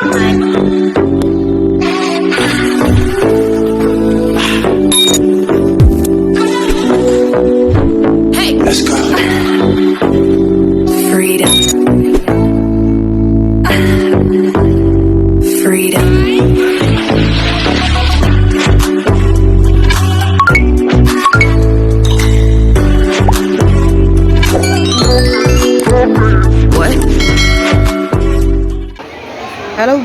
Bye.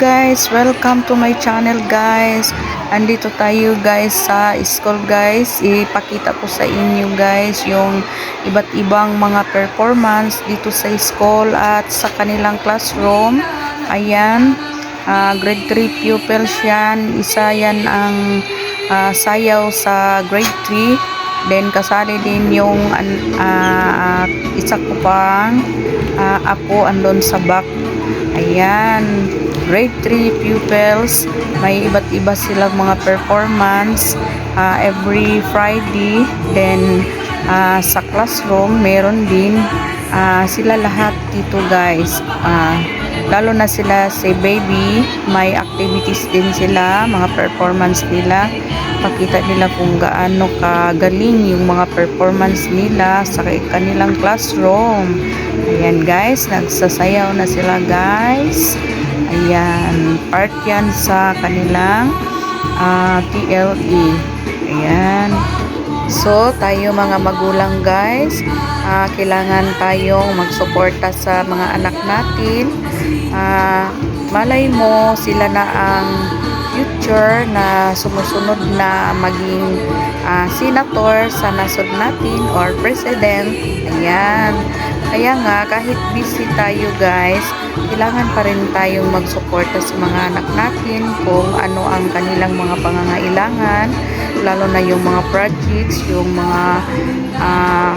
Guys, welcome to my channel guys. Andito tayo guys sa school guys. Ipakita ko sa inyo guys yung iba't ibang mga performance dito sa school at sa kanilang classroom. Ayan, ah, grade 3 pupils yan. Isa yan ang ah, sayaw sa grade 3. Then kasali din yung ah, isa ko pang ah, ako andon sa back. Ayan, grade 3 pupils, may iba't iba silang mga performance ah, every Friday. Then ah, sa classroom, meron din ah, sila lahat dito guys. Ah, lalo na sila si baby, may activities din sila, mga performance nila. Pakita nila kung gaano kagaling yung mga performance nila sa kanilang classroom. Ayan guys, nagsasayaw na sila guys. Ayan, part yan sa kanilang ah, TLE. Ayan. So, tayo mga magulang guys, ah, kailangan tayong magsuporta sa mga anak natin. Ah, malay mo, sila na ang future na sumusunod na maging ah, senator sa nasod natin or president. Ayan. Kaya nga, kahit busy tayo guys, kailangan pa rin tayong magsuporta sa mga anak natin kung ano ang kanilang mga pangangailangan, lalo na yung mga projects, yung mga ah,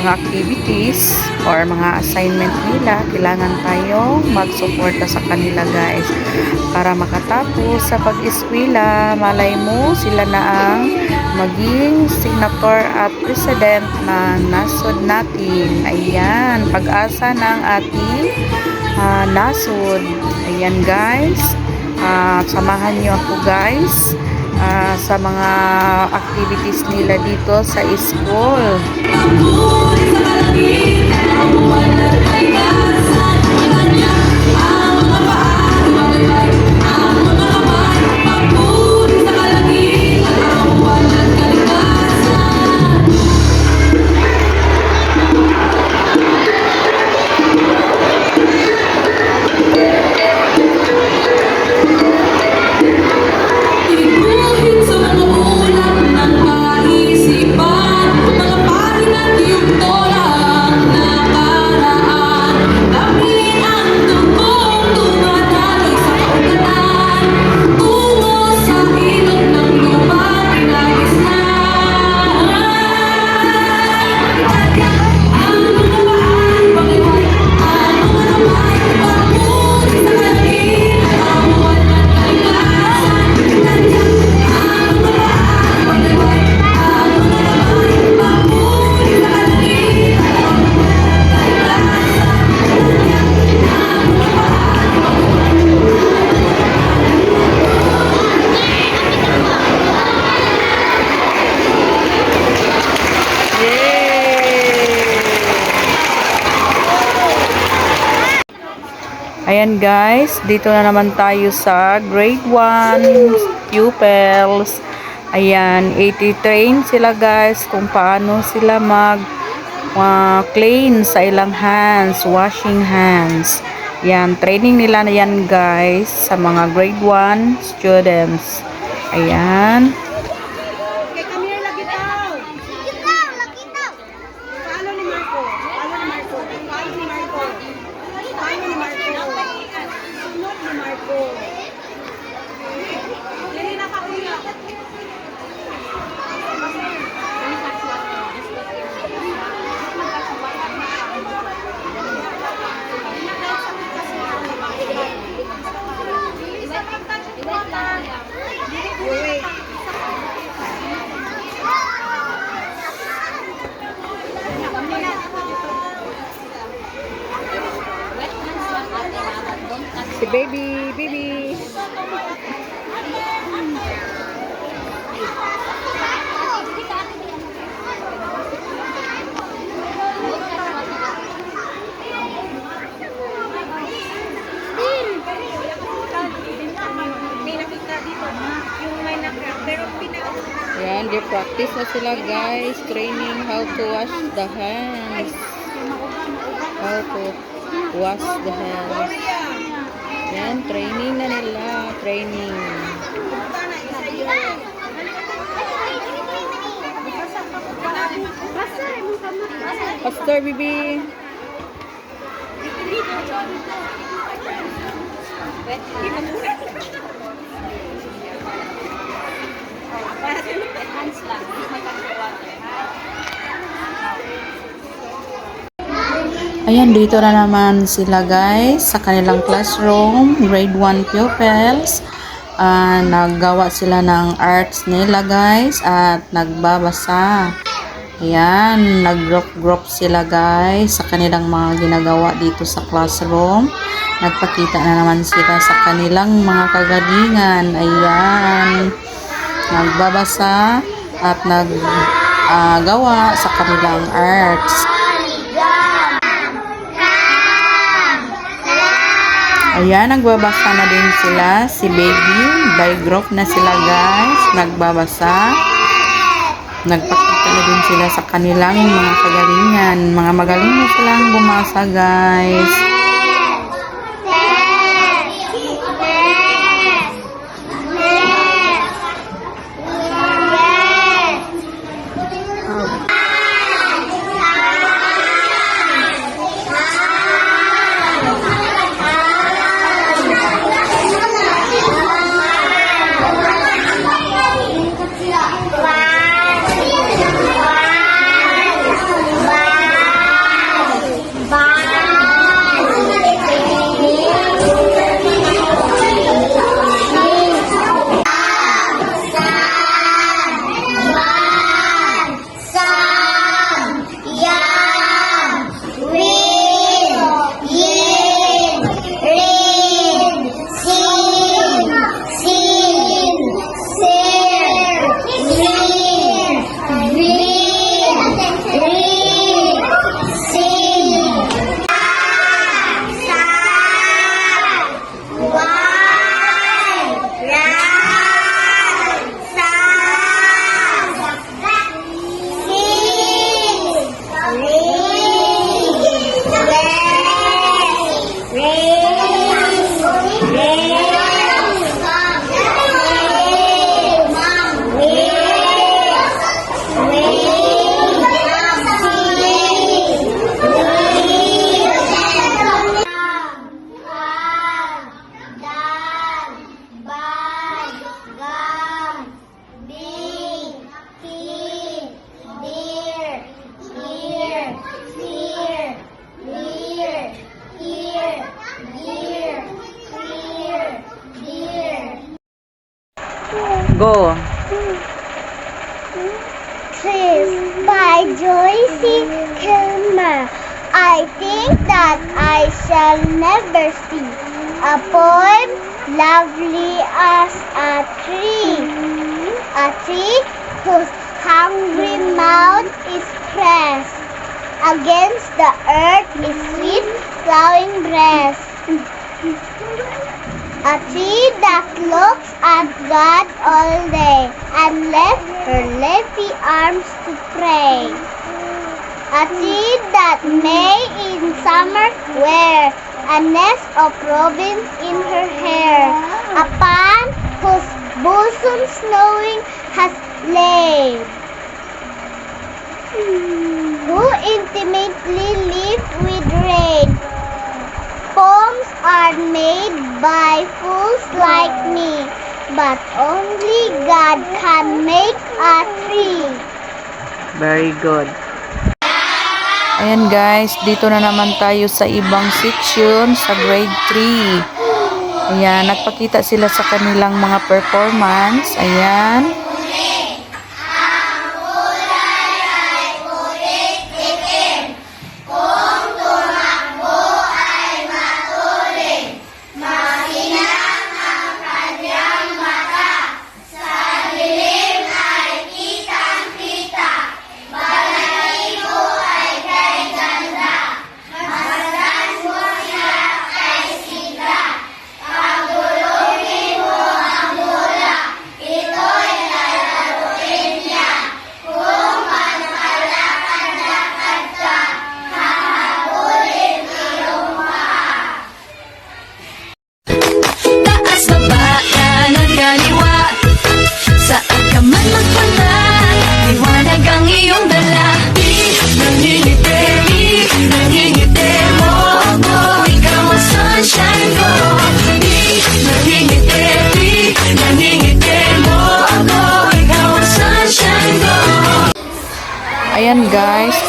mga activities or mga assignment nila, kailangan tayong magsuporta sa kanila guys para makatapos sa pag-eskwela, malay mo sila na ang maging senator at president ng nasod natin. Ayan, pag-asa ng ating ah, nasod. Ayan guys, Ah, samahan niyo ako guys ah, sa mga activities nila dito sa school. Ayan guys, dito na naman tayo sa grade 1 pupils. Ayan, 80 train sila guys kung paano sila mag uh, clean sa ilang hands, washing hands. Yan, training nila na yan guys sa mga grade 1 students. Ayan. Pero pina... Yan, they practice na sila guys. Training how to wash the hands. How to wash the hands. Yan, training na nila. Training. Pastor Bibi. Ayan, dito na naman sila guys sa kanilang classroom, grade 1 pupils. Ah, naggawa sila ng arts nila guys at nagbabasa. Ayan, nag-group-group sila guys sa kanilang mga ginagawa dito sa classroom. Nagpakita na naman sila sa kanilang mga kagalingan. Ayan, nagbabasa at naggawa sa kanilang arts. Ayan, nagbabasa na din sila. Si baby, by group na sila guys. Nagbabasa. Nagpakita na din sila sa kanilang mga kagalingan. Mga magaling na silang bumasa guys. Go. Kiss by Joyce Kilmer. I think that I shall never see a poem lovely as a tree. A tree whose hungry mouth is pressed against the earth is sweet flowing breast. A tree that looks at God all day and left her leafy arms to pray. A tree that may in summer wear a nest of robins in her hair. A pond whose bosom snowing has laid. Who intimately live with rain. Are made by fools like me, but only God can make a tree. Very good. Ayan guys, dito na naman tayo sa ibang section sa grade 3. Ayan, nagpakita sila sa kanilang mga performance. Ayan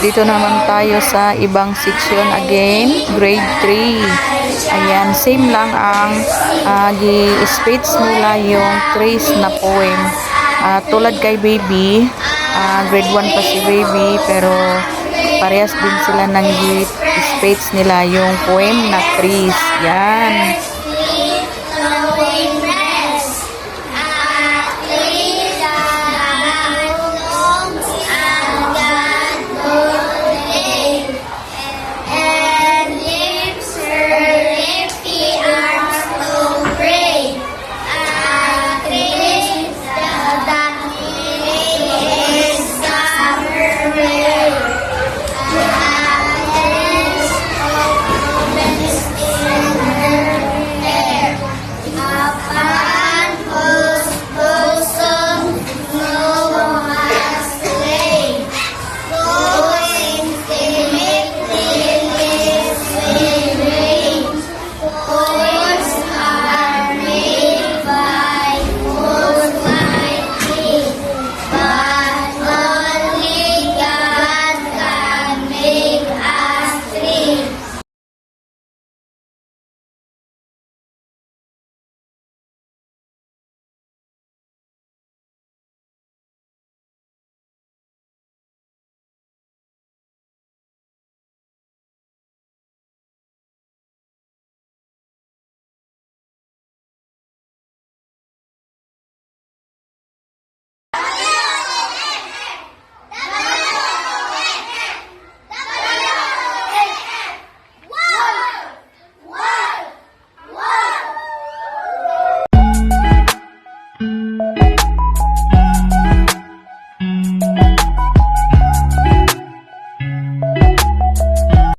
dito naman tayo sa ibang section again, grade 3. Ayan, same lang ang uh, gi-speech nila yung trace na poem. Ah, tulad kay baby, ah, grade 1 pa si baby, pero parehas din sila ng gi-speech nila yung poem na trees. Yan.